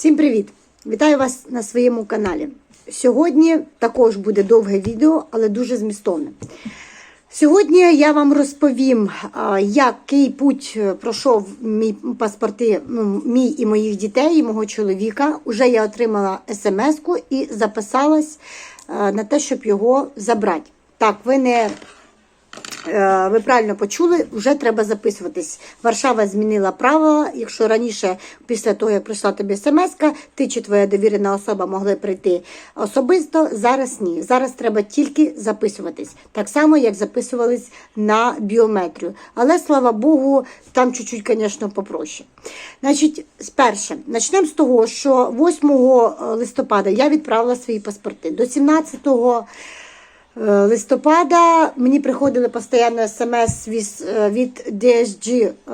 Всім привіт! Вітаю вас на своєму каналі. Сьогодні також буде довге відео, але дуже змістовне. Сьогодні я вам розповім, який путь е, пройшов мій паспорти, ну, мій і моїх дітей, і мого чоловіка. Уже я отримала смс-ку і записалась е, на те, щоб його забрати. Так, ви не Ви правильно почули, вже треба записуватись. Варшава змінила правила. Якщо раніше, після того, як прийшла тобі смс, ти чи твоя довірена особа могли прийти особисто, зараз ні. Зараз треба тільки записуватись. Так само, як записувались на біометрію. Але слава Богу, там чуть-чуть, звісно, попроще. Значить, сперше, почнемо з того, що 8 листопада я відправила свої паспорти. До 17 Е, листопада мені приходили постійно смс від, е, DSG, е,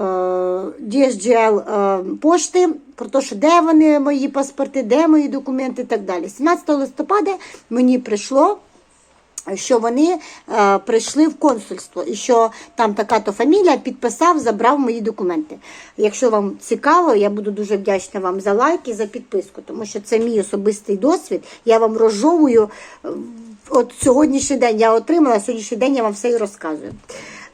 DSGL е, пошти про те, що де вони мої паспорти, де мої документи і так далі. 17 листопада мені прийшло. Що вони е, прийшли в консульство, і що там така-то фамілія підписав, забрав мої документи. Якщо вам цікаво, я буду дуже вдячна вам за лайк і за підписку, тому що це мій особистий досвід. Я вам розжовую. е, От сьогоднішній день я отримала, сьогоднішній день я вам все і розказую.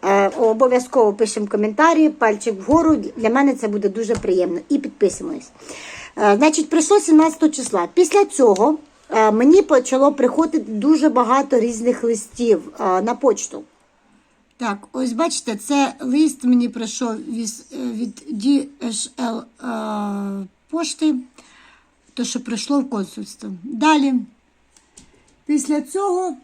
Е, обов'язково пишемо коментарі, пальчик вгору. Для мене це буде дуже приємно. І підписуємось. Е, значить, прийшло 17 числа. Після цього мені почало приходити дуже багато різних листів е, на почту. Так, ось бачите, це лист мені прийшов від, від DHL е, пошти, то що прийшло в консульство. Далі. Після цього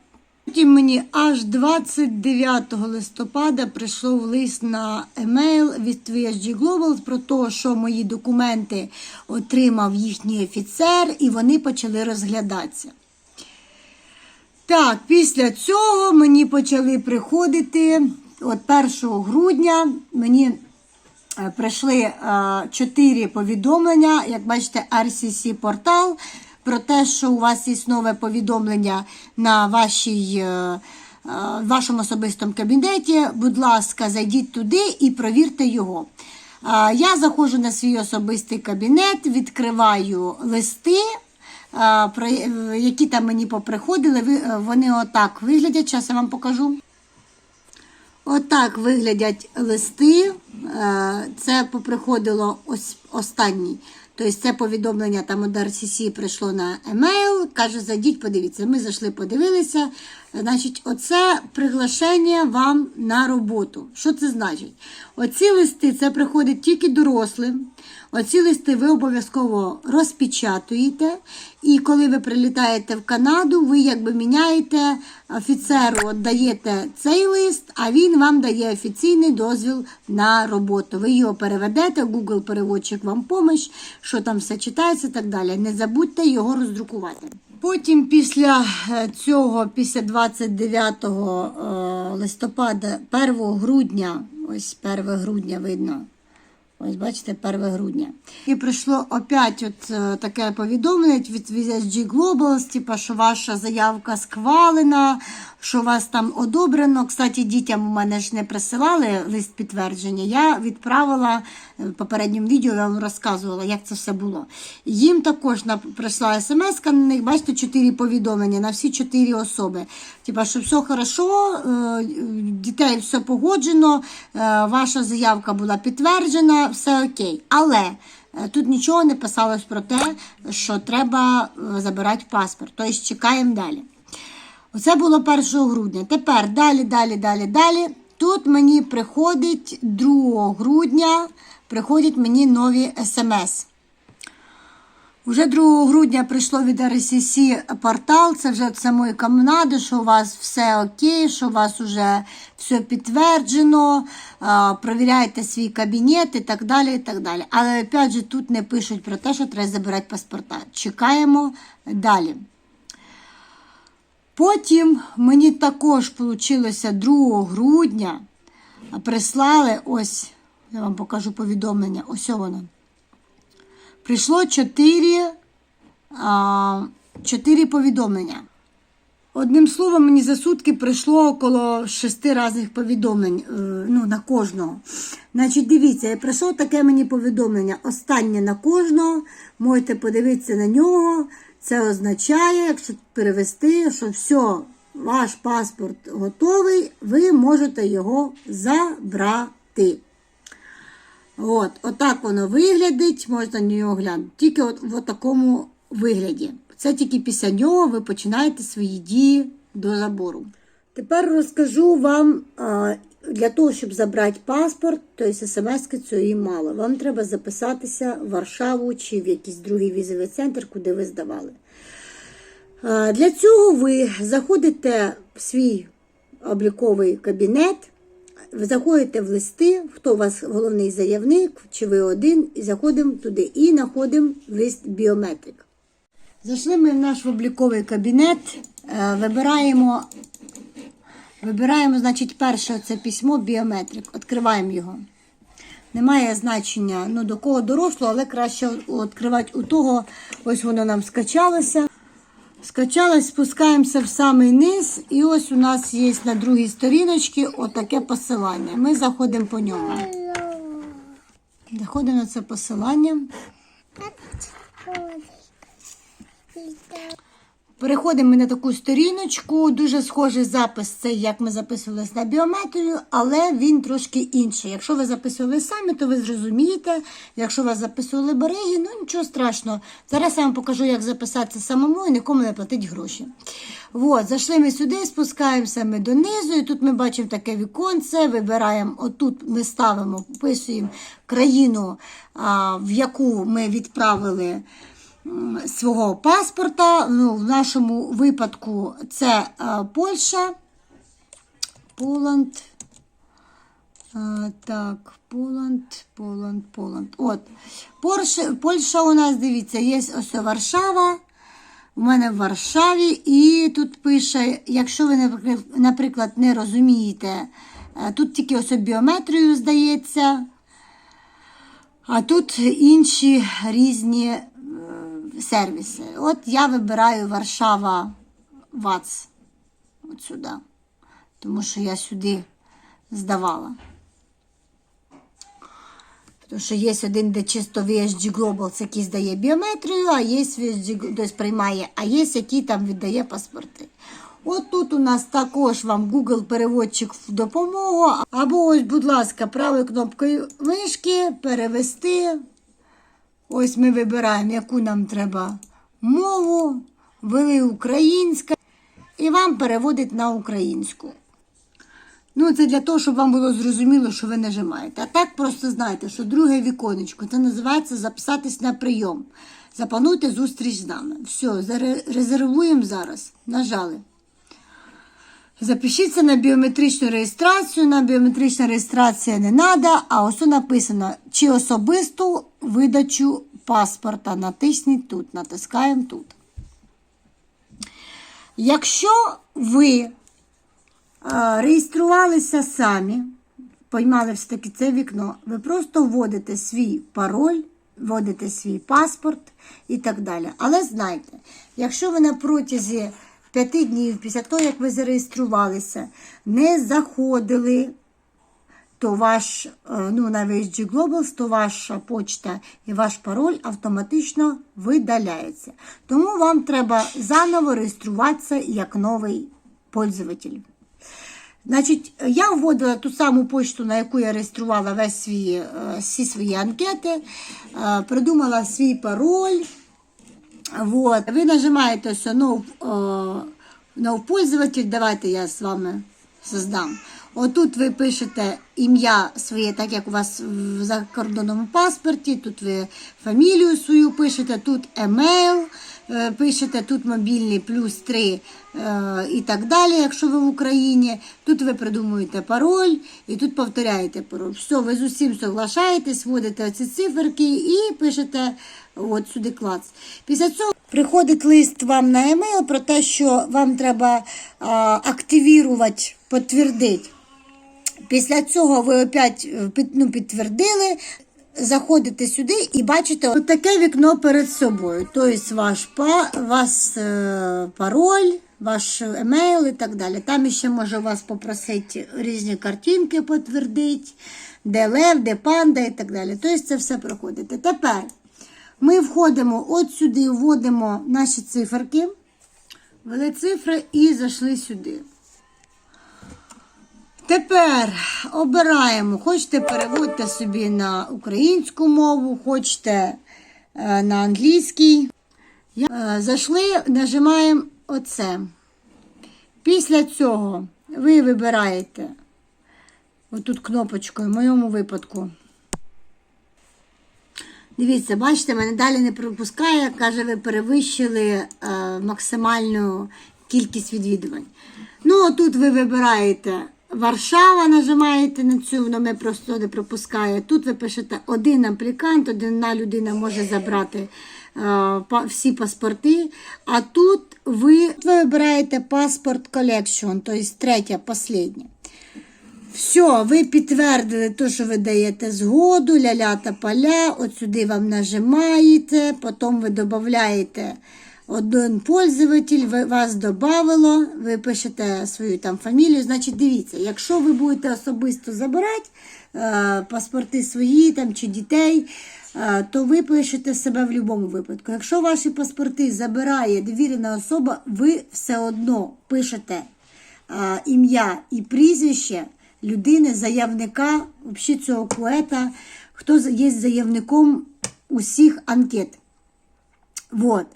потім мені аж 29 листопада прийшов лист на емейл від VSG Global про те, що мої документи отримав їхній офіцер, і вони почали розглядатися. Так, після цього мені почали приходити, от 1 грудня мені е, прийшли 4 повідомлення, як бачите, RCC портал про те, що у вас є нове повідомлення на вашій, е, е, вашому особистому кабінеті. Будь ласка, зайдіть туди і провірте його. Е, Я заходжу на свій особистий кабінет, відкриваю листи, які там мені поприходили. Вони отак виглядять. Зараз я вам покажу. Отак виглядять листи. Це поприходило ось останній. Тобто це повідомлення там від RCC прийшло на емейл. Каже, зайдіть, подивіться. Ми зайшли, подивилися. Значить, оце приглашення вам на роботу. Що це значить? Оці листи це приходить тільки дорослим. Оці листи ви обов'язково розпечатуєте. І коли ви прилітаєте в Канаду, ви якби міняєте офіцеру, даєте цей лист, а він вам дає офіційний дозвіл на роботу. Ви його переведете, Google переводчик вам помощь, що там все читається і так далі. Не забудьте його роздрукувати. Потім після е, цього, після 29 е, листопада, 1 грудня, ось 1 грудня видно. Ось, бачите, 1 грудня. І прийшло опять от е, таке повідомлення від VSG Global, типу, що ваша заявка схвалена, що вас там одобрено. Кстати, дітям у мене ж не присилали лист підтвердження. Я відправила е, в попередньому відео, я вам розказувала, як це все було. Їм також прийшла смс, на них, бачите, чотири повідомлення на всі чотири особи. Типа, що все хорошо, е, дітей все погоджено, ваша заявка була підтверджена, все окей. Але е, тут нічого не писалось про те, що треба е, забирати паспорт. Тобто чекаємо далі. Оце було 1 грудня. Тепер далі, далі, далі, далі. Тут мені приходить 2 грудня, приходять мені нові смс. Уже 2 грудня прийшло від RSCC портал, це вже від самої Канади, що у вас все окей, що у вас вже все підтверджено, а, провіряйте свій кабінет і так далі. і так далі. Але опять же тут не пишуть про те, що треба забирати паспорта. Чекаємо далі. Потім мені також вийшло 2 грудня, прислали ось, я вам покажу повідомлення, ось воно. Прийшло 4, 4 повідомлення. Одним словом, мені за сутки прийшло около шести різних повідомлень е, ну, на кожного. Значить, дивіться, прийшло таке мені повідомлення. Останнє на кожного. Можете подивитися на нього. Це означає, якщо перевести, що все, ваш паспорт готовий, ви можете його забрати. От, отак воно виглядить, можна на нього глянути. Тільки от в такому вигляді. Це тільки після нього ви починаєте свої дії до забору. Тепер розкажу вам для того, щоб забрати паспорт, то смс цієї мало. Вам треба записатися в Варшаву чи в якийсь другий візовий центр, куди ви здавали. Для цього ви заходите в свій обліковий кабінет, заходите в листи, хто у вас головний заявник, чи ви один, і заходимо туди і знаходимо лист біометрик. Зайшли ми в наш обліковий кабінет, е, вибираємо, вибираємо, значить, перше це письмо біометрик. Відкриваємо його. Немає значення ну, до кого дорослого, але краще відкривати у того, ось воно нам скачалося. Скачалось, спускаємося в самий низ, і ось у нас є на другій сторіночці отаке посилання. Ми заходимо по ньому. Заходимо на це посилання. Переходимо на таку сторіночку. Дуже схожий запис, це як ми записувалися на біометрію, але він трошки інший. Якщо ви записували самі, то ви зрозумієте. Якщо вас записували береги, ну нічого страшного. Зараз я вам покажу, як записатися самому і нікому не платить гроші. От, зайшли ми сюди, спускаємося ми донизу, і тут ми бачимо таке віконце, вибираємо, отут ми ставимо, вписуємо країну, в яку ми відправили свого паспорта. Ну, в нашому випадку це а, Польща. Поланд. А, так, Поланд, Поланд, Поланд. От. Польща, Польща у нас, дивіться, є ось Варшава. У мене в Варшаві, і тут пише, якщо ви, наприклад- не розумієте, е, тут тільки ось біометрію здається, а тут інші різні е, сервіси. От я вибираю Варшава ВАЦ. От сюди. Тому що я сюди здавала. Тому що є один, де чисто VSG Global, це який здає біометрію, а є VSG, тобто приймає, а є який там віддає паспорти. От тут у нас також вам Google переводчик в допомогу. Або ось, будь ласка, правою кнопкою мишки перевести. Ось ми вибираємо, яку нам треба мову, ввели українська, і вам переводить на українську. Ну, це для того, щоб вам було зрозуміло, що ви нажимаєте. А так просто знаєте, що друге віконечко, це називається записатись на прийом. Заплануйте зустріч з нами. Все, резервуємо зараз. Нажали. Запишіться на біометричну реєстрацію. На біометрична реєстрація не треба, а ось написано, чи особисту видачу паспорта. Натисніть тут, натискаємо тут. Якщо ви реєструвалися самі, поймали все таки це вікно, ви просто вводите свій пароль, вводите свій паспорт і так далі. Але знайте, якщо ви на протязі п'яти днів після того, як ви зареєструвалися, не заходили, то ваш, е, ну, на VSG Global, то ваша почта і ваш пароль автоматично видаляється. Тому вам треба заново реєструватися як новий пользователь. Значить, я вводила ту саму почту, на яку я реєструвала весь свій, е, всі свої анкети, е, придумала свій пароль. Вот. Ви нажимаєте все «Нов, е, пользователь», давайте я з вами создам. Отут ви пишете ім'я своє, так як у вас в закордонному паспорті, тут ви фамілію свою пишете, тут емейл, пишете тут мобільний плюс 3 е, і так далі, якщо ви в Україні. Тут ви придумуєте пароль і тут повторяєте пароль. Все, ви з усім соглашаєтесь, вводите ці циферки і пишете от сюди клац. Після цього приходить лист вам на емейл про те, що вам треба активірувати, підтвердити. Після цього ви опять е, ну, підтвердили, заходите сюди і бачите таке вікно перед собою. Тобто ваш, ваш е, пароль, ваш емейл і так далі. Там ще може вас попросити різні картинки підтвердити, де лев, де панда і так далі. Тобто це все проходите. Тепер ми входимо от сюди, вводимо наші циферки, ввели цифри і зайшли сюди. Тепер обираємо, хочете переводьте собі на українську мову, хочете е, на англійський. Е, Зайшли, нажимаємо оце. Після цього ви вибираєте отут кнопочкою, в моєму випадку. Дивіться, бачите, мене далі не пропускає, каже, ви перевищили е, максимальну кількість відвідувань. Ну, тут ви вибираєте Варшава, нажимаєте на цю, воно мене просто не пропускає. Тут ви пишете один аплікант, одна людина може забрати е, всі паспорти. А тут ви, ви вибираєте паспорт колекшн, тобто третє, останнє. Все, ви підтвердили те, що ви даєте згоду, ля-ля та поля, от сюди вам нажимаєте, потім ви додаєте один пользователь, вас додавало, ви пишете свою там фамілію. Значить, дивіться, якщо ви будете особисто забирати е, паспорти свої там, чи дітей, е, то ви пишете себе в будь-якому випадку. Якщо ваші паспорти забирає довірена особа, ви все одно пишете а, ім'я і прізвище людини, заявника, взагалі цього поета, хто є заявником усіх анкет. Вот.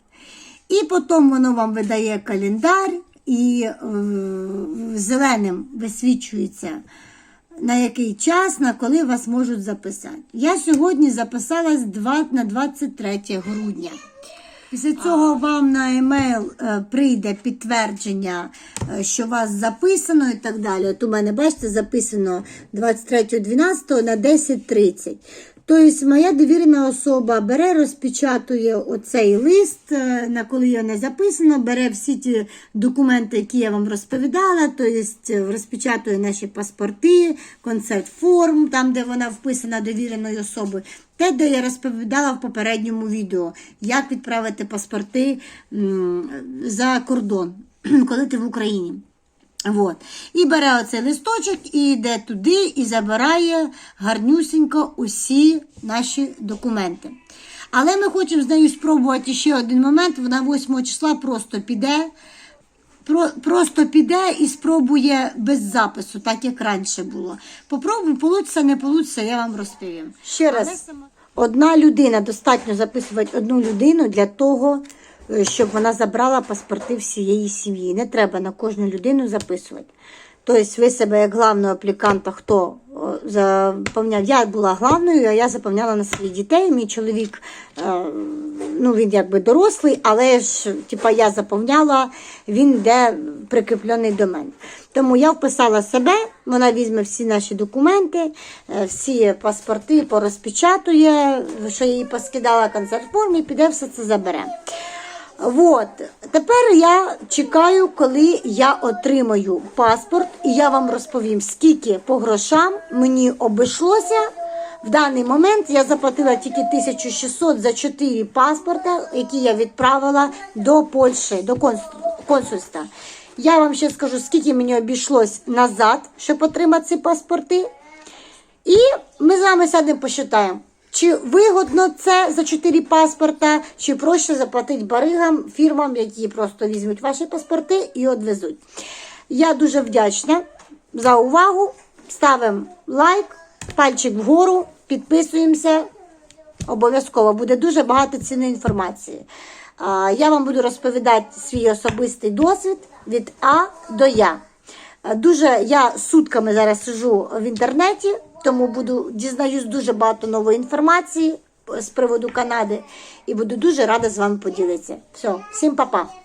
І потім воно вам видає календар, і е, зеленим висвічується на який час, на коли вас можуть записати. Я сьогодні записалась на 23 грудня. Після цього вам на емейл е, прийде підтвердження, е, що вас записано і так далі. От у мене, бачите, записано 23.12 на 10.30. Тобто моя довірена особа бере, розпечатує оцей лист, е, на коли його не записано, бере всі ті документи, які я вам розповідала, тобто розпечатує наші паспорти, концерт форм, там, де вона вписана довіреною особою. Те, де я розповідала в попередньому відео, як відправити паспорти за кордон, коли ти в Україні. Вот. І бере оцей листочок і йде туди і забирає гарнюсінько усі наші документи. Але ми хочемо з нею спробувати ще один момент. Вона 8 числа просто піде. Про, просто піде і спробує без запису, так як раніше було. Попробуємо, получиться, не получиться, я вам розповім. Ще раз, одна людина, достатньо записувати одну людину для того, щоб вона забрала паспорти всієї сім'ї. Не треба на кожну людину записувати. Тобто ви себе як главного апліканта, хто заповняв, я була главною, а я заповняла на своїх дітей. Мій чоловік, е, ну він якби дорослий, але ж типа я заповняла, він йде прикріплений до мене. Тому я вписала себе, вона візьме всі наші документи, е, всі паспорти порозпечатує, що їй поскидала концерт формі, і піде все це забере. Вот. Тепер я чекаю, коли я отримаю паспорт, і я вам розповім, скільки по грошам мені обійшлося. В даний момент я заплатила тільки 1600 за 4 паспорта, які я відправила до Польщі, до консульства. Я вам ще скажу, скільки мені обійшлось назад, щоб отримати ці паспорти. І ми з вами сядемо посчитаємо, чи вигодно це за 4 паспорта, чи проще заплатити баригам, фірмам, які просто візьмуть ваші паспорти і відвезуть. Я дуже вдячна за увагу. Ставимо лайк, пальчик вгору, підписуємося. Обов'язково буде дуже багато цінної інформації. Я вам буду розповідати свій особистий досвід від А до Я. Дуже я сутками зараз сижу в інтернеті, тому буду дізнаюсь дуже багато нової інформації з приводу Канади і буду дуже рада з вами поділитися. Все, всім па-па!